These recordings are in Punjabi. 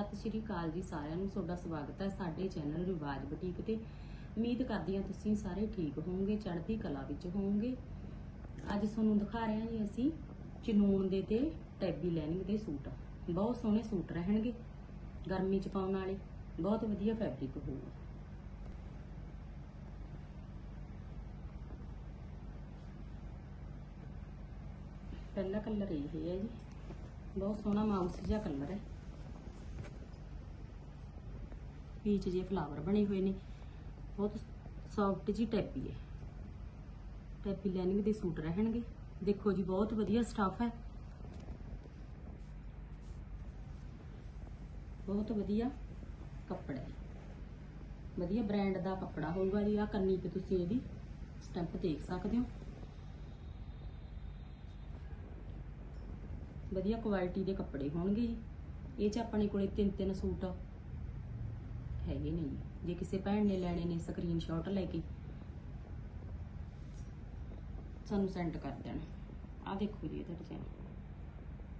ਸਤਿ ਸ਼੍ਰੀ ਅਕਾਲ ਜੀ ਸਾਰਿਆਂ ਨੂੰ ਤੁਹਾਡਾ ਸਵਾਗਤ ਹੈ ਸਾਡੇ ਚੈਨਲ ਰਿਵਾਜ ਬੁਟੀਕ ਤੇ। ਉਮੀਦ ਕਰਦੀ ਹਾਂ ਤੁਸੀਂ ਸਾਰੇ ਠੀਕ ਹੋਵੋਗੇ, ਚੜ੍ਹਦੀ ਕਲਾ ਵਿੱਚ ਹੋਵੋਗੇ। ਅੱਜ ਤੁਹਾਨੂੰ ਦਿਖਾ ਰਹੇ ਹਾਂ ਜੀ ਅਸੀਂ ਚਨੂਨ ਦੇ ਤੇ ਟੈਬੀ ਲਾਈਨਿੰਗ ਦੇ ਸੂਟ। ਬਹੁਤ ਸੋਹਣੇ ਸੂਟ ਰਹਿਣਗੇ ਗਰਮੀ ਚ ਪਾਉਣ ਵਾਲੇ। ਬਹੁਤ ਵਧੀਆ ਫੈਬਰਿਕ ਹੋਊਗਾ। ਪਹਿਲਾ ਕਲਰ ਇਹ ਹੈ ਜੀ। ਬਹੁਤ ਸੋਹਣਾ ਮਾਊਸ ਜਿਹਾ ਕਲਰ ਹੈ। ਪੀਚ ਜੇ ਫਲਾਵਰ ਬਣੇ ਹੋਏ ਨੇ। ਬਹੁਤ ਸੌਫਟ ਜੀ ਟੈਪੀ ਹੈ ਟੈਪੀ ਲੈਨਿੰਗ ਦੇ ਸੂਟ ਰਹਿਣਗੇ। ਦੇਖੋ ਜੀ, ਬਹੁਤ ਵਧੀਆ ਸਟਾਫ ਹੈ। ਬਹੁਤ ਵਧੀਆ ਕੱਪੜਾ ਹੈ। ਵਧੀਆ ਬ੍ਰਾਂਡ ਦਾ ਕੱਪੜਾ ਹੋਊਗਾ ਜੀ। ਆ ਕੰਨੀ ਤੇ ਤੁਸੀਂ ਇਹਦੀ ਸਟੈਂਪ ਦੇਖ ਸਕਦੇ ਹੋ। ਵਧੀਆ ਕੁਆਲਿਟੀ ਦੇ ਕੱਪੜੇ ਹੋਣਗੇ ਜੀ। ਇਹ ਚ ਆਪਣੇ ਕੋਲੇ ਤਿੰਨ ਤਿੰਨ ਸੂਟ ਹੈਗੇ ਨੇ ਜੀ ਜੇ ਕਿਸੇ ਭੈਣ ਨੇ ਲੈਣੇ ਨੇ ਸਕਰੀਨਸ਼ਾਟ ਲੈ ਕੇ, ਸਾਨੂੰ ਸੈਂਡ ਕਰ ਦੇਣਾ। ਆ ਦੇਖੋ ਜੀ ਇਹਦਾ ਡਿਜ਼ਾਈਨ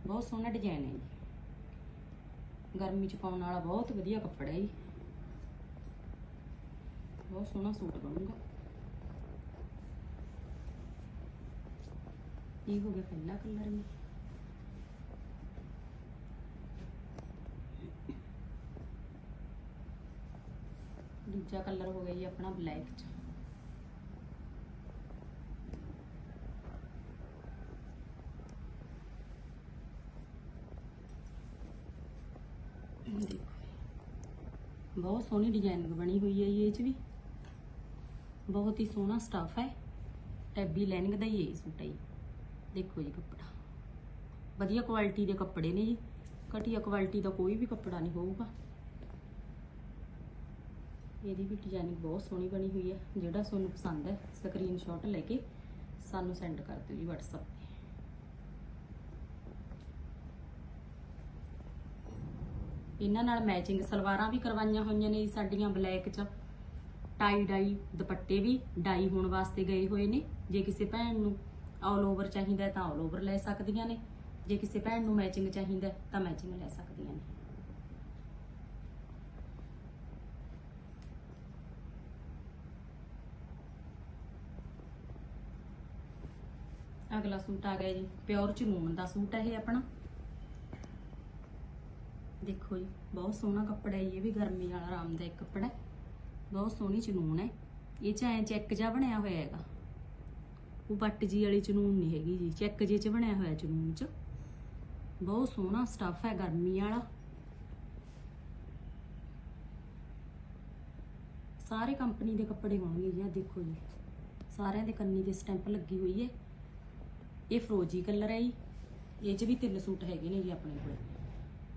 ਬਹੁਤ ਸੋਹਣਾ ਡਿਜ਼ਾਈਨ ਹੈ ਜੀ। ਗਰਮੀ ਚ ਪਾਉਣ ਵਾਲਾ ਬਹੁਤ ਵਧੀਆ ਕੱਪੜਾ ਹੈ ਜੀ। ਬਹੁਤ ਸੋਹਣਾ ਸੂਟ ਬਣੂਗਾ। ਇਹ ਹੋ ਗਿਆ ਪਹਿਲਾ ਕਲਰ ਵੀ। ਦੂਜਾ ਕਲਰ ਹੋ ਗਿਆ ਜੀ ਆਪਣਾ ਬਲੈਕ ਚ। ਬਹੁਤ ਸੋਹਣੀ ਡਿਜ਼ਾਈਨਿੰਗ ਬਣੀ ਹੋਈ ਹੈ ਜੀ ਇਹ ਚ ਵੀ। ਬਹੁਤ ਹੀ ਸੋਹਣਾ ਸਟਫ ਹੈ। ਟੈਬੀ ਲਾਈਨਿੰਗ ਦਾ ਹੀ ਇਹ ਸੂਟ ਹੈ ਜੀ। ਦੇਖੋ ਜੀ ਕੱਪੜਾ। ਵਧੀਆ ਕੁਆਲਿਟੀ ਦੇ ਕੱਪੜੇ ਨੇ ਜੀ। ਘਟੀਆ ਕੁਆਲਿਟੀ ਦਾ ਕੋਈ ਵੀ ਕੱਪੜਾ ਨਹੀਂ ਹੋਊਗਾ। ਇਹਦੀ ਵੀ ਡਿਜ਼ਾਈਨਿੰਗ ਬਹੁਤ ਸੋਹਣੀ ਬਣੀ ਹੋਈ ਹੈ। ਜਿਹੜਾ ਤੁਹਾਨੂੰ ਪਸੰਦ ਹੈ ਸਕਰੀਨਸ਼ਾਟ ਲੈ ਕੇ ਸਾਨੂੰ ਸੈਂਡ ਕਰ ਦਿਓ ਜੀ WhatsApp ਤੇ। ਇਹਨਾਂ ਨਾਲ ਮੈਚਿੰਗ ਸਲਵਾਰਾਂ ਵੀ ਕਰਵਾਈਆਂ ਹੋਈਆਂ ਨੇ ਜੀ ਸਾਡੀਆਂ ਬਲੈਕ 'ਚ। ਟਾਈ ਡਾਈ ਦੁਪੱਟੇ ਵੀ ਡਾਈ ਹੋਣ ਵਾਸਤੇ ਗਏ ਹੋਏ ਨੇ। ਜੇ ਕਿਸੇ ਭੈਣ ਨੂੰ ਆਲ ਓਵਰ ਚਾਹੀਦਾ ਤਾਂ ਆਲ ਓਵਰ ਲੈ ਸਕਦੀਆਂ ਨੇ। ਜੇ ਕਿਸੇ ਭੈਣ ਨੂੰ ਮੈਚਿੰਗ ਚਾਹੀਦਾ ਤਾਂ ਮੈਚਿੰਗ ਲੈ ਸਕਦੀਆਂ ਨੇ। ਅਗਲਾ ਸੂਟ ਆ ਗਿਆ ਜੀ ਪਿਓਰ ਚਨੂਨ ਦਾ ਸੂਟ ਹੈ ਇਹ ਆਪਣਾ। ਦੇਖੋ ਜੀ, ਬਹੁਤ ਸੋਹਣਾ ਕੱਪੜਾ ਹੈ, ਇਹ ਵੀ ਗਰਮੀ ਵਾਲਾ ਆਰਾਮਦਾਇਕ ਕੱਪੜਾ ਹੈ। ਬਹੁਤ ਸੋਹਣੀ ਚਨੂਨ ਹੈ, ਇਹ ਚ ਐ ਚੈੱਕ ਜਿਹਾ ਬਣਿਆ ਹੋਇਆ ਹੈਗਾ। ਉਹ ਬੱਟ ਜੀ ਵਾਲੀ ਚਨੂਨ ਨਹੀਂ ਹੈਗੀ ਜੀ ਚੈੱਕ ਜੇ ਚ ਬਣਿਆ ਹੋਇਆ ਚਨੂਨ ਚ। ਬਹੁਤ ਸੋਹਣਾ ਸਟੱਫ ਹੈ ਗਰਮੀ ਵਾਲਾ। ਸਾਰੇ ਕੰਪਨੀ ਦੇ ਕੱਪੜੇ ਹੋਣਗੇ ਜੀ ਆ ਦੇਖੋ ਜੀ। ਸਾਰਿਆਂ ਦੇ ਕੰਨੀ ਤੇ ਸਟੈਂਪ ਲੱਗੀ ਹੋਈ ਹੈ। ਇਹ ਫਰੋਜੀ ਕਲਰ ਹੈ ਜੀ। ਇਹ 'ਚ ਵੀ ਤਿੰਨ ਸੂਟ ਹੈਗੇ ਨੇ ਜੀ ਆਪਣੇ ਕੋਲ।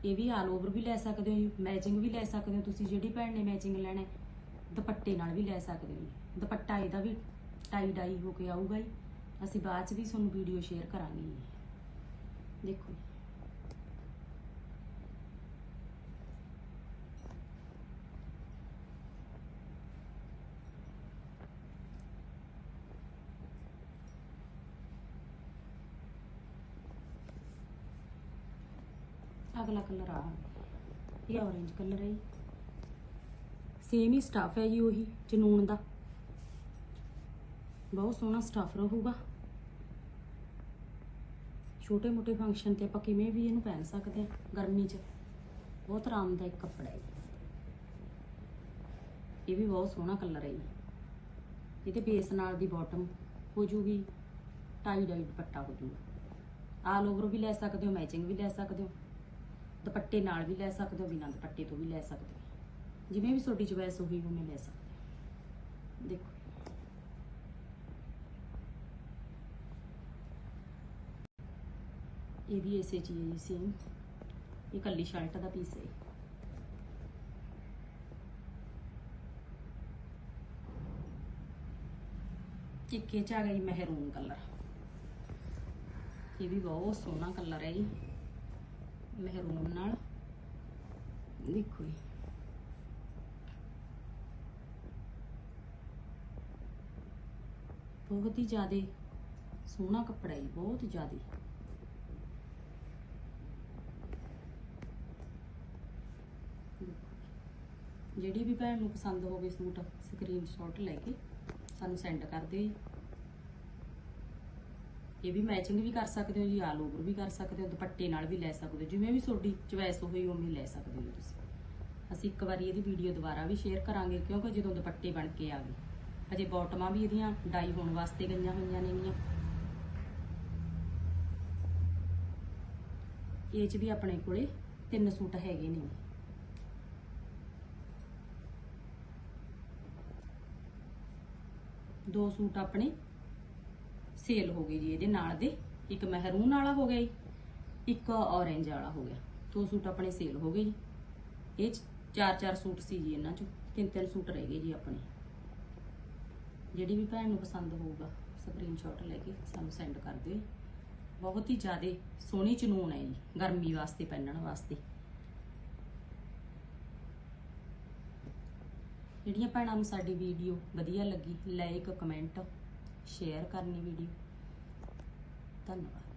ਇਹ ਵੀ ਆਲ ਓਵਰ ਵੀ ਲੈ ਸਕਦੇ ਹੋ ਜੀ। ਮੈਚਿੰਗ ਵੀ ਲੈ ਸਕਦੇ ਹੋ ਤੁਸੀਂ ਜਿਹੜੀ ਭੈਣ ਨੇ ਮੈਚਿੰਗ ਲੈਣਾ ਹੈ, ਦੁਪੱਟੇ ਨਾਲ ਵੀ ਲੈ ਸਕਦੇ ਹੋ ਜੀ। ਦੁਪੱਟਾ ਇਹਦਾ ਵੀ ਟਾਈ ਡਾਈ ਹੋ ਕੇ ਆਊਗਾ ਜੀ। ਅਸੀਂ ਬਾਅਦ 'ਚ ਵੀ ਤੁਹਾਨੂੰ ਵੀਡੀਓ ਸ਼ੇਅਰ ਕਰਾਂਗੇ ਜੀ। ਦੇਖੋ ਅਗਲਾ ਕਲਰ ਆ। ਇਹ orange ਕਲਰ ਹੈ ਜੀ। ਸੇਮ ਹੀ ਸਟਫ ਹੈ ਜੀ ਉਹੀ, ਜਨੂਨ ਦਾ। ਬਹੁਤ ਸੋਹਣਾ ਸਟਫ ਰਹੂਗਾ। ਛੋਟੇ ਮੋਟੇ ਫੰਕਸ਼ਨ ਤੇ ਆਪਾਂ ਕਿਵੇਂ ਵੀ ਇਹਨੂੰ ਪਹਿਨ ਸਕਦੇ ਹਾਂ ਗਰਮੀ 'ਚ। ਬਹੁਤ ਆਰਾਮਦਾਇਕ ਕੱਪੜਾ ਹੈ ਇਹ ਵੀ ਬਹੁਤ ਸੋਹਣਾ ਕਲਰ ਹੈ ਜੀ। ਇਹਦੇ ਬੇਸ ਨਾਲ ਦੀ ਬਾਟਮ ਹੋ ਜੂਗੀ। ਟਾਈ ਡਾਈ ਦੁਪੱਟਾ ਹੋ ਜੂਗਾ। ਆਲ ਓਵਰ ਵੀ ਲੈ ਸਕਦੇ ਹੋ ਮੈਚਿੰਗ ਵੀ ਲੈ ਸਕਦੇ ਹੋ। ਦੁਪੱਟੇ ਨਾਲ ਵੀ ਲੈ ਸਕਦੇ ਹੋ, ਬਿਨਾਂ ਦੁਪੱਟੇ ਤੋਂ ਵੀ ਲੈ ਸਕਦੇ ਹੋ। ਜਿਵੇਂ ਵੀ ਤੁਹਾਡੀ ਚੋਇਸ ਹੋਈ ਉਵੇਂ ਲੈ ਸਕਦੇ ਹੋ। ਦੇਖੋ। ਇਹ ਵੀ ਇਸੇ ਚੀਜ਼ ਹੈ ਸੇਮ ਇਹ ਕੱਲੀ ਸ਼ਰਟ ਦਾ ਪੀਸ ਹੈ। ਇੱਕ ਇਹ ਚ ਆ ਗਈ ਮਹਿਰੂਨ ਕਲਰ ਇਹ ਵੀ ਬਹੁਤ ਸੋਹਣਾ ਕਲਰ ਹੈ ਜੀ। ਮਹਿਰੂਨ ਨਾਲ। ਦੇਖੋ ਜੀ। ਬਹੁਤ ਹੀ ਜ਼ਿਆਦਾ ਸੋਹਣਾ ਕੱਪੜਾ ਹੈ ਬਹੁਤ ਜ਼ਿਆਦਾ। ਜਿਹੜੀ ਵੀ ਭੈਣ ਨੂੰ ਪਸੰਦ ਹੋਵੇ ਸੂਟ ਸਕਰੀਨਸ਼ਾਟ ਲੈ ਕੇ ਸਾਨੂੰ ਸੈਂਡ ਕਰ ਦਿਓ ਜੀ। ਇਹ ਵੀ ਮੈਚਿੰਗ ਵੀ ਕਰ ਸਕਦੇ ਹੋ ਜੀ, ਆਲ ਓਵਰ ਵੀ ਕਰ ਸਕਦੇ ਹੋ, ਦੁਪੱਟੇ ਨਾਲ ਵੀ ਲੈ ਸਕਦੇ ਹੋ, ਜਿਵੇਂ ਵੀ ਤੁਹਾਡੀ ਚੁਆਇਸ ਹੋਈ ਉਵੇਂ ਲੈ ਸਕਦੇ ਹੋ ਤੁਸੀਂ। ਅਸੀਂ ਇੱਕ ਵਾਰੀ ਇਹਦੀ ਵੀਡੀਓ ਦੁਬਾਰਾ ਵੀ ਸ਼ੇਅਰ ਕਰਾਂਗੇ, ਕਿਉਂਕਿ ਜਦੋਂ ਦੁਪੱਟੇ ਬਣ ਕੇ ਆ ਗਏ ਅਜੇ ਬਾਟਮਾਂ ਵੀ ਇਹਦੀਆਂ ਡਾਈ ਹੋਣ ਵਾਸਤੇ ਗਈਆਂ ਹੋਈਆਂ ਨੇਗੀਆਂ ਇਹ ਚ ਵੀ ਆਪਣੇ ਕੋਲੇ ਤਿੰਨ ਸੂਟ ਹੈਗੇ ਨੇ। ਦੋ ਸੂਟ ਆਪਣੇ ਸੇਲ ਹੋ ਗਏ ਜੀ ਇਹਦੇ ਨਾਲ ਦੇ। ਇੱਕ ਮਹਿਰੂਨ ਵਾਲਾ ਹੋ ਗਿਆ ਜੀ, ਇੱਕ ਔਰੇਂਜ ਵਾਲਾ ਹੋ ਗਿਆ। ਦੋ ਸੂਟ ਆਪਣੇ ਸੇਲ ਹੋ ਗਏ ਜੀ। ਇਹ 'ਚ ਚਾਰ ਚਾਰ ਸੂਟ ਸੀ ਜੀ ਇਹਨਾਂ ਚੋਂ, ਤਿੰਨ ਤਿੰਨ ਸੂਟ ਰਹਿ ਗਏ ਜੀ ਆਪਣੇ। ਜਿਹੜੀ ਵੀ ਭੈਣ ਨੂੰ ਪਸੰਦ ਹੋਊਗਾ ਸਕਰੀਨਸ਼ਾਟ ਲੈ ਕੇ ਸਾਨੂੰ ਸੈਂਡ ਕਰ ਦਿਓ। ਜੀ। ਬਹੁਤ ਹੀ ਜ਼ਿਆਦਾ ਸੋਹਣੀ ਚਨੂਨ ਹੈ ਜੀ, ਗਰਮੀ ਵਾਸਤੇ, ਪਹਿਨਣ ਵਾਸਤੇ। ਜਿਹੜੀਆਂ ਭੈਣਾਂ ਨੂੰ ਸਾਡੀ ਵੀਡੀਓ ਵਧੀਆ ਲੱਗੀ ਲਾਈਕ ਕਮੈਂਟ ਸ਼ੇਅਰ ਕਰਨੀ ਵੀਡੀਓ। ਧੰਨਵਾਦ।